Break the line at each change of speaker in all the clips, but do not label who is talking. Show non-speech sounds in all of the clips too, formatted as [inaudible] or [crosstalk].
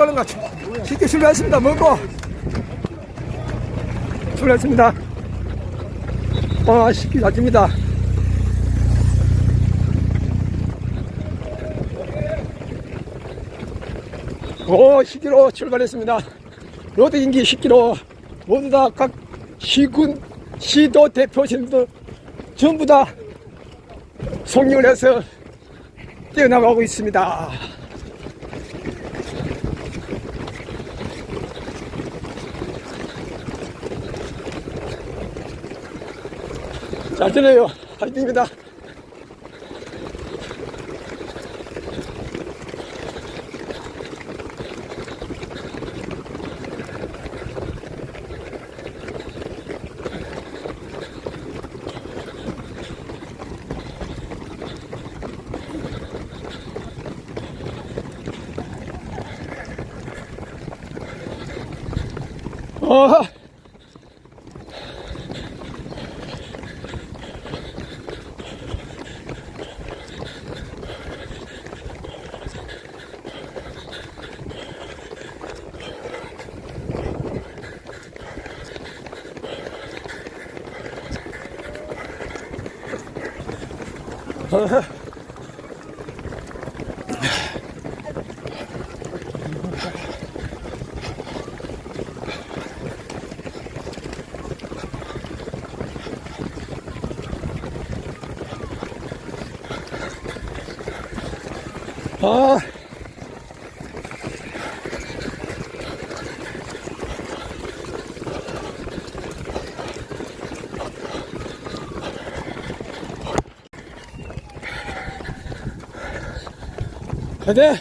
빠른 것. 쉽게 출발했습니다. 먹고. 출발했습니다. 아, 쉽게 잘 찝니다. 오, 10km 출발했습니다. 로드 인기 10km. 모두 다 각 시군, 시도 대표진들 전부 다 송님을 해서 뛰어나가고 있습니다. 잘 되네요. 화이팅입니다. Huh? [laughs] 가자.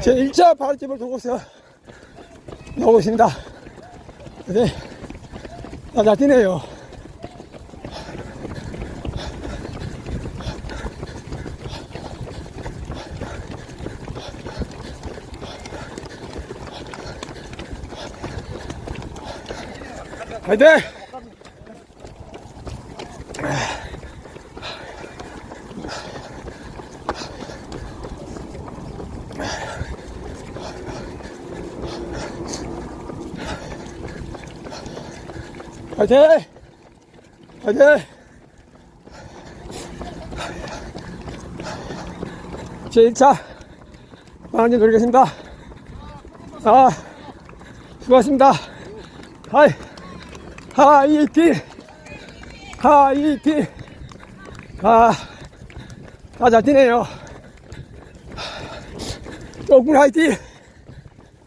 제 1차 바울집을 두고서 나오고 있습니다. 네. 아, 잘 뛰네요. 화이팅! 화이팅! 화이팅! 제 1차 마흔 노리겠습니다. 아, 수고하셨습니다. 하이, 하이팅! 하이팅! 아, 다잘 뛰네요. 조금 하이팅!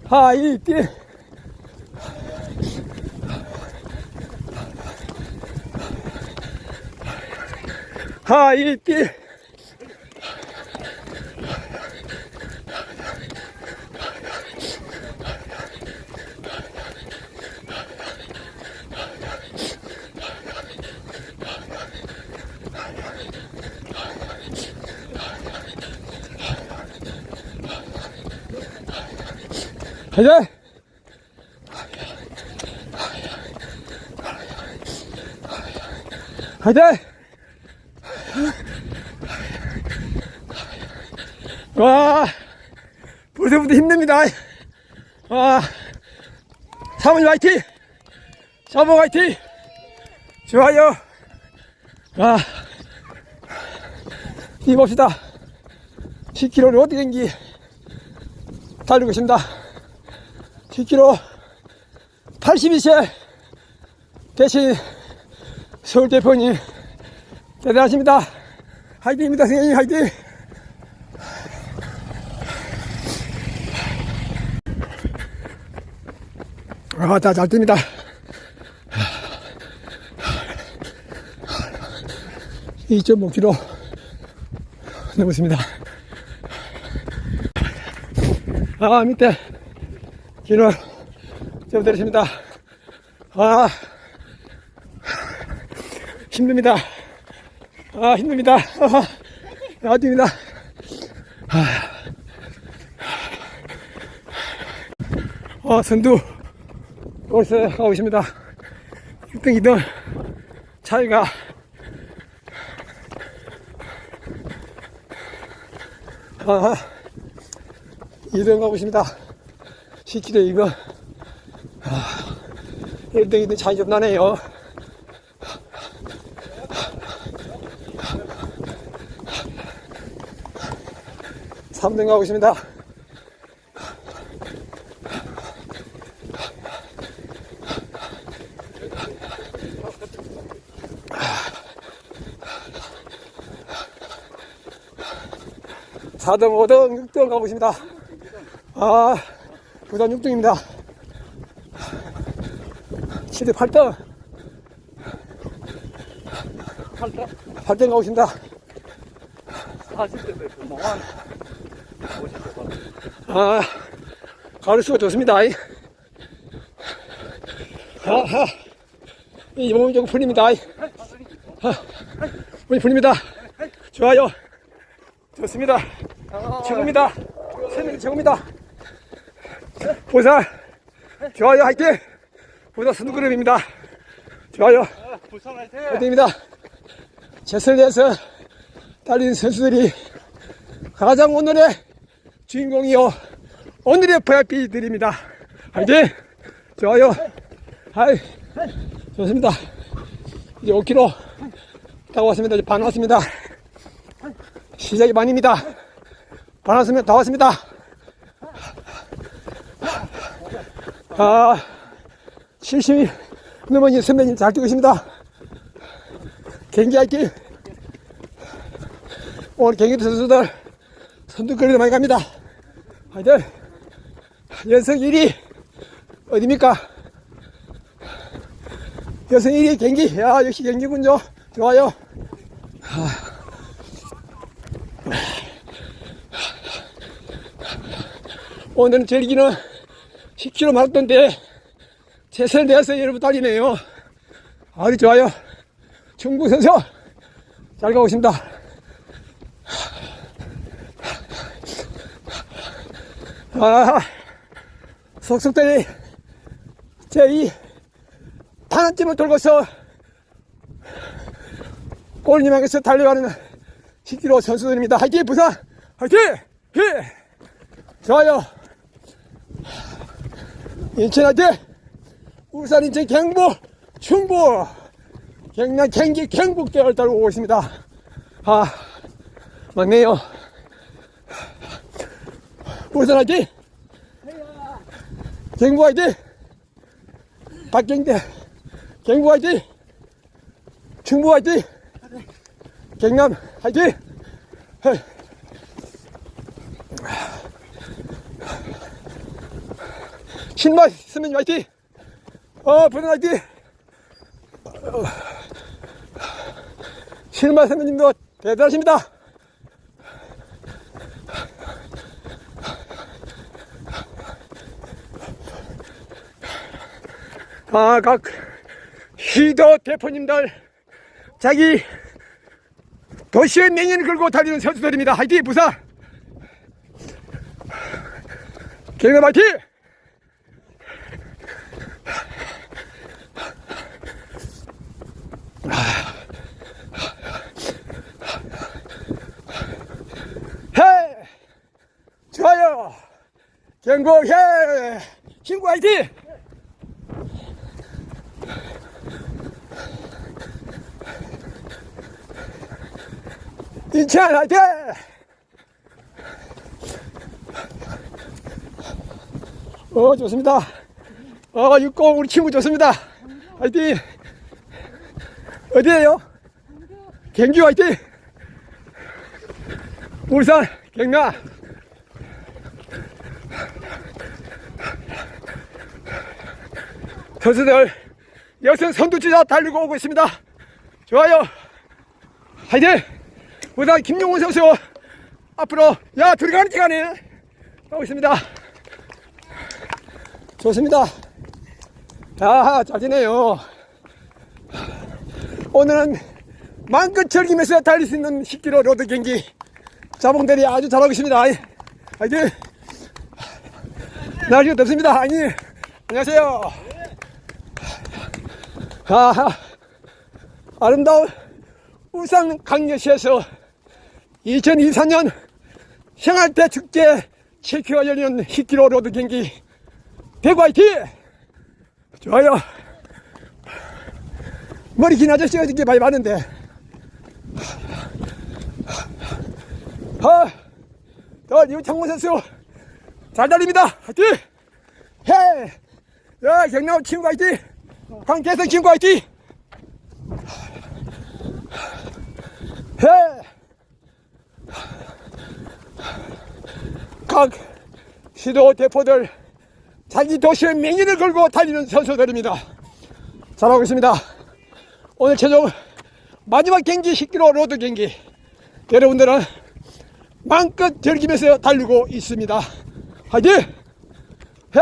하이팅! 하이팅! 가자! 가자! 와, 벌써부터 힘듭니다. 와, 사모님 화이팅! 사모 화이팅! 좋아요. 아, 힘봅시다. 10km 로드 경기 달리고 있습니다. 10km 82세 대신 서울 대표님 대단하십니다. 화이팅입니다, 선생님 화이팅! 아, 다 잘 뜹니다. 2.5km 넘었습니다. 아, 밑에 좀 내렸습니다. 아, 힘듭니다. 아, 힘듭니다. 아, 뜁니다. 아, 선두 코스 가고 있습니다. 1등, 2등 차이가 아, 2등 가고 있습니다. 10km 이거 아, 1등, 2등 차이 좀 나네요. 삼등 가고 있습니다. 사등오등육등 가고 있습니다. 아, 부산 6등입니다. 7등, 8등.
8등?
8등 가고 있습니다.
40대도 그만한 50대
아, 가을수가 좋습니다. 아이. 아하, 이 몸이 좀 풀립니다. 아이. 아, 몸이 풀립니다. 좋아요. 좋습니다. 최고입니다. 세명이 최고입니다. 부산, 좋아요. 화이팅! 부산 선두그룹입니다. 좋아요.
부산 화이팅!
화이팅입니다. 최선을 다해서 달리는 선수들이 가장 오늘의 주인공이요. 오늘의 VIP들입니다. 화이팅! 좋아요. 하이. 좋습니다. 이제 5km 타고 왔습니다. 이제 반 왔습니다. 시작이 반입니다. 반 왔으면 다 왔습니다. 아, 70 넘은 선배님 잘 뛰고 있습니다. 경기 화이팅! 오늘 경기 선수들 선두거리로 많이 갑니다. 하여튼 연승 1위 어디입니까? 연승 1위 경기. 야 역시 경기군요. 좋아요. 하. 오늘은 즐기는 10km 마라톤인데 최선을 다해서 여러분 달리네요. 아주 좋아요. 충북 선수 잘 가고 있습니다. 아, 속속들이 제2 반환점을 돌고서 골님에게서 달려가는 10km 선수들입니다. 화이팅! 부산! 화이팅! 예! 좋아요. 인천 화이팅! 울산, 인천, 경북, 충북, 경남, 경기, 경북대를 따르고 오고 있습니다. 아, 맞네요. 울산 화이팅! 경북 화이팅! 박경대, 경북 화이팅! 충북 화이팅! 경남 화이팅! 헤이. 신마 선배님 화이팅! 어, 부산 화이팅! 어, 신마 선배님도 대단하십니다. 아, 각 시도 대표님들 자기 도시의 명예를 걸고 달리는 선수들입니다. 화이팅 부산! 경남 화이팅! 해! 좋아요! 경북 해! 친구 화이팅! 인천 화이팅! 어, 좋습니다. 어, 육공 우리 친구 좋습니다. 화이팅! 어디에요? 경주 화이팅! 울산, 경남. 선수들 여성 선두주자 달리고 오고 있습니다. 좋아요. 화이팅! 우선 김용훈 선수 앞으로 야 들어가는 시간에 가고 있습니다. 좋습니다. 아, 잘 지내요. 오늘은 마음껏 즐기면서 달릴 수 있는 10km 로드 경기 자봉들이 아주 잘하고 있습니다. 아이, 아이들 날씨가 덥습니다. 아니 안녕하세요. 아하, 아름다운 울산 강여시에서 2024년 생활대 축제 7km 열리는 10km 로드 경기 대구 화이팅! 좋아요. 머리 긴 아저씨가 이렇게 많이 봤는데. 아, 저 이창훈 선수 잘 달립니다. 화이팅! 해! 야, 경남 친구 화이팅! 강계선 친구 화이팅! 해! 각 시도 대포들 자기 도시의 명예를 걸고 달리는 선수들입니다. 잘하고 있습니다. 오늘 최종 마지막 경기 10km 로드 경기 여러분들은 마음껏 즐기면서 달리고 있습니다. 화이팅! 해!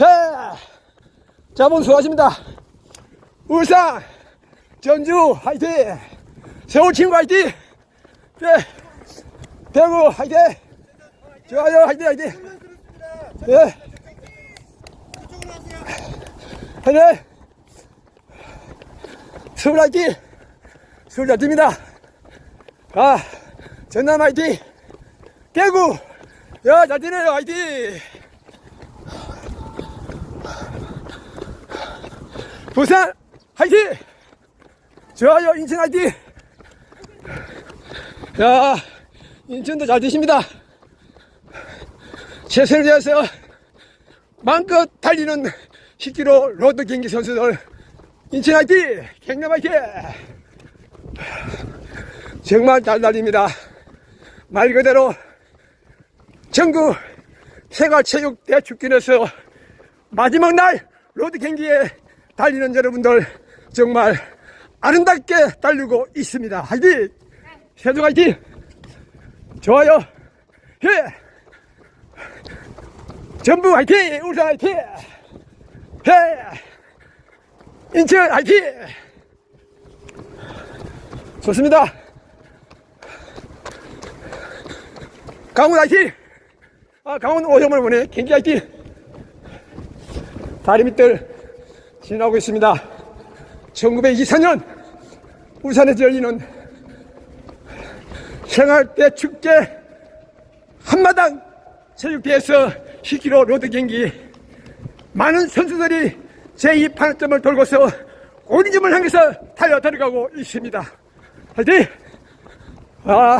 해! 자본 수고하십니다. 울산, 전주 화이팅! 서울 친구 화이팅! 네. 대구 화이팅! 좋아요 화이팅 화이팅! 예. 화이팅! 서울 화이팅! 서울 화이팅입니다. 아, 전남 화이팅! 대구! 야, 잘 뛰네요, 화이팅! 부산 화이팅! 좋아요, 인천 화이팅! 야, 인천도 잘 뛰십니다. 최선을 다해서 마음껏 달리는 10km 로드 경기 선수들 인천 화이팅! 경남 화이팅! 정말 잘 달립니다. 말 그대로 전국 생활체육대축진에서 마지막 날 로드 경기에 달리는 여러분들 정말 아름답게 달리고 있습니다. 화이팅! 세종 화이팅! 좋아요! 예! 전부 화이팅! 울산 화이팅! 예! 인천 화이팅! 좋습니다. 강원 화이팅! 아, 강원 오점을 보내. 경기 화이팅! 다리 밑들 지나고 있습니다. 1924년 울산에서 열리는 생활대 축제 한마당 체육대에서 10km 로드 경기 많은 선수들이 제2판점을 돌고서 골인점을 향해서 달려 들어가고 있습니다. 화이팅! 아,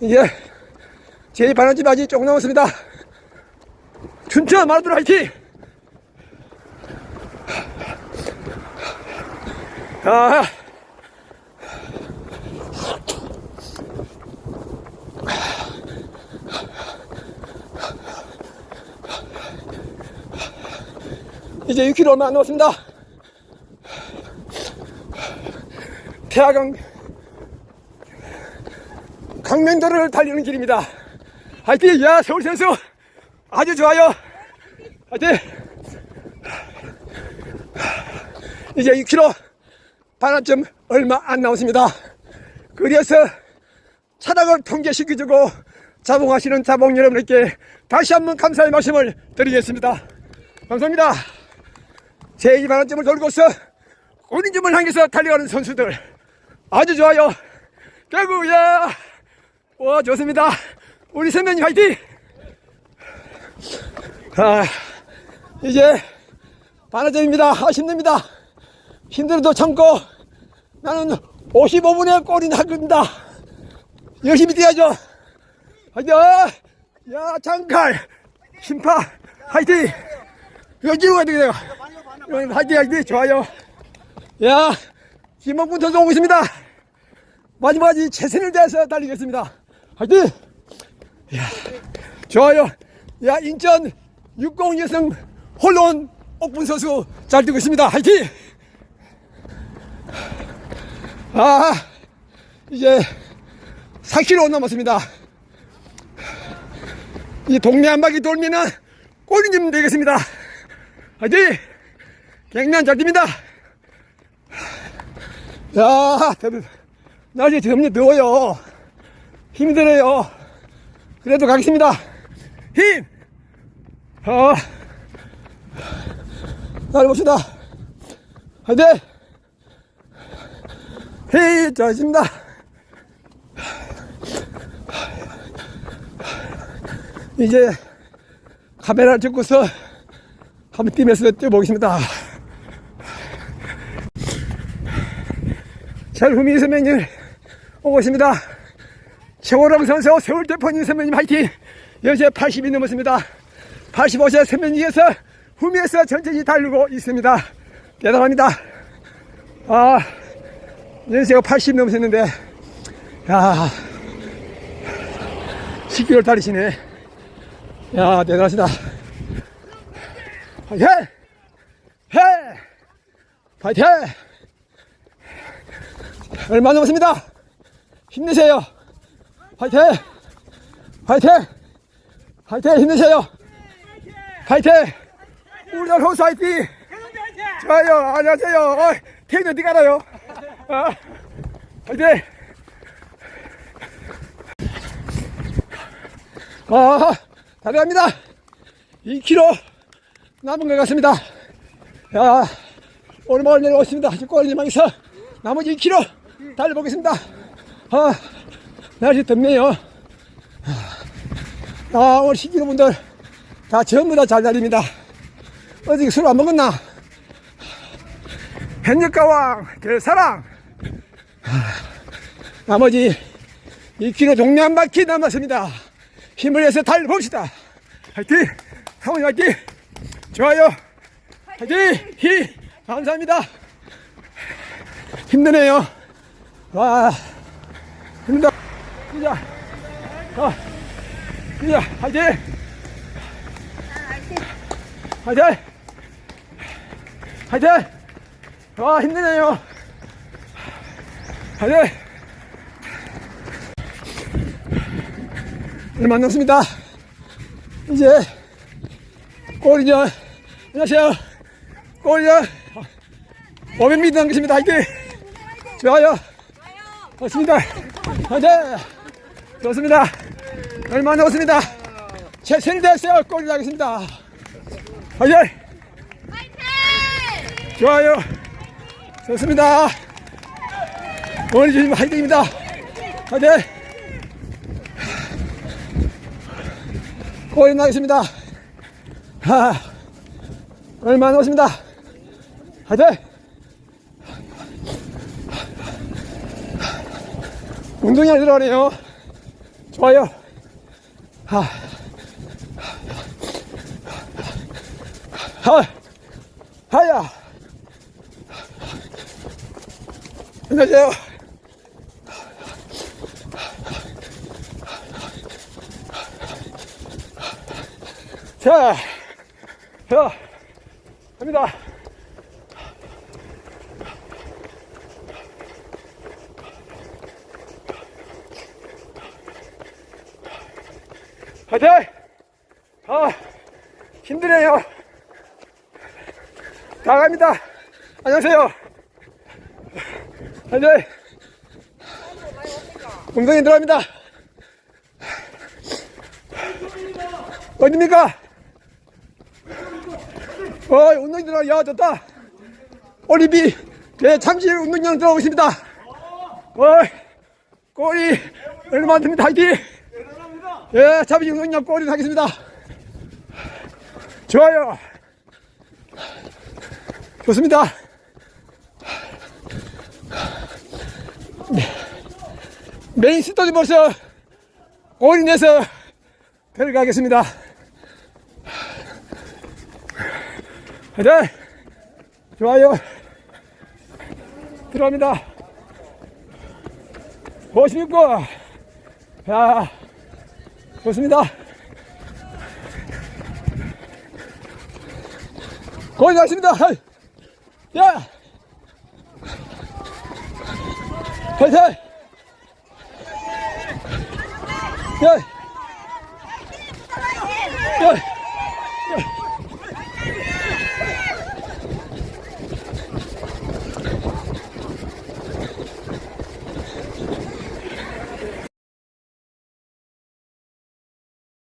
이제 제2판점 아직 조금 남았습니다. 춘천 마라톤 화이팅! 아, 이제 6km 얼마 안 남았습니다. 태화강 강명도를 달리는 길입니다. 화이팅! 야, 서울 선수 아주 좋아요. 화이팅! 이제 6km 반환점 얼마 안 남았습니다. 그래서 차량을 통제시켜주고 자봉하시는 자봉 여러분께 다시 한번 감사의 말씀을 드리겠습니다. 감사합니다. 제2 반환점을 돌고서 골인점을 향해서 달려가는 선수들 아주 좋아요. 대구야, 와 좋습니다. 우리 선배님 화이팅! 아, 이제 반환점입니다. 아, 힘듭니다. 힘들어도 참고 나는 55분에 골이 나갑니다. 열심히 뛰어야죠. 화이팅! 야, 장칼, 심파, 화이팅! 여기로 가야 되겠네요. 여기 화이팅, 화이팅, 좋아요. 야, 김원군 선수 오고 있습니다. 마지막까지 최선을 다해서 달리겠습니다. 화이팅! 야, 좋아요. 야, 인천 60 여성 홀론 옥분 선수 잘 뛰고 있습니다. 화이팅! 아, 이제 4km 남았습니다. 이 동네 한 바퀴 돌면은 좀 되겠습니다. 화이팅! 경남 잘 뜁니다. 야. 날씨 점점 더워요. 힘들어요. 그래도 가겠습니다. 힘! 어, 날 봅시다. 화이팅! 힘! 좋습니다. 이제 카메라를 찍고서 한번 뛰면서 뛰어보겠습니다. 철후미 선배님 오고 있습니다. 최호령 선수 서울대표님 선배님 화이팅! 연세 80이 넘었습니다. 85세 선배님께서 후미에서 천천히 달리고 있습니다. 대단합니다. 아, 연세가 80 넘으셨는데, 야, 10개월 달리시네. 야, 대단하시다. 화이팅! 해! 파이팅! 얼마 남았습니다. 힘내세요. 화이팅! 화이팅! 화이팅! 힘내세요. 화이팅! 우리나라 호수 화이팅! 좋아요. 안녕하세요. 어, 태인 어디 가나요? 아, 화이팅! 아, 다녀갑니다. 2km 남은 것 같습니다. 야, 오랜만에 내려왔습니다. 골리망에서 나머지 2km 달려보겠습니다. 아, 날씨 덥네요. 아, 오늘 시키는 분들 다 전부 다 잘 달립니다. 어디 술안 먹었나? 현역가왕, 대사랑. 나머지 2km 종료 한 바퀴 남았습니다. 힘을 내서 달려봅시다. 화이팅! 사모님 화이팅! 좋아요! 화이팅! 힘! 감사합니다. 힘드네요. 와, 힘들다. 뛰자. 자, 뛰자. 화이팅! 화이팅! 화이팅! 와, 힘드네요. 화이팅! 안 남습니다. 이제 골이전 안녕하세요. 골이전 500m 남겠습니다. 화이팅! 좋아요. 좋습니다. 화이팅! 좋습니다. 얼마 안 남았습니다. 최선이 됐어요. 골이 나겠습니다. 화이팅! 좋아요. 좋습니다. 오늘 주님 화이팅입니다. 화이팅! 골이 나겠습니다. 하, 얼마 안 남았습니다. 화이팅! 운동이 안 들어가네요. 좋아요. 하, 하, 하야. 안녕하세요. 자, 자, 갑니다. 화이팅! 아, 힘드네요. 나갑니다. 안녕하세요. 화이팅! 엉덩이 들어갑니다. 어딥니까? 어, 운동이 들어, 야, 좋다. 올리비, 네, 잠시 운동장 들어오고 있습니다. 어, 꼬리, 얼마 안 됩니다. 화이팅! 예, 잠시 운동장 꼬리 하겠습니다. 좋아요. 좋습니다. 네. 메인 스토리 꼬리 내서 들어가겠습니다. 네, 좋아요. 들어갑니다. 56고. 자, 좋습니다. 거의 갔습니다. 야! 화이팅! 야! 야!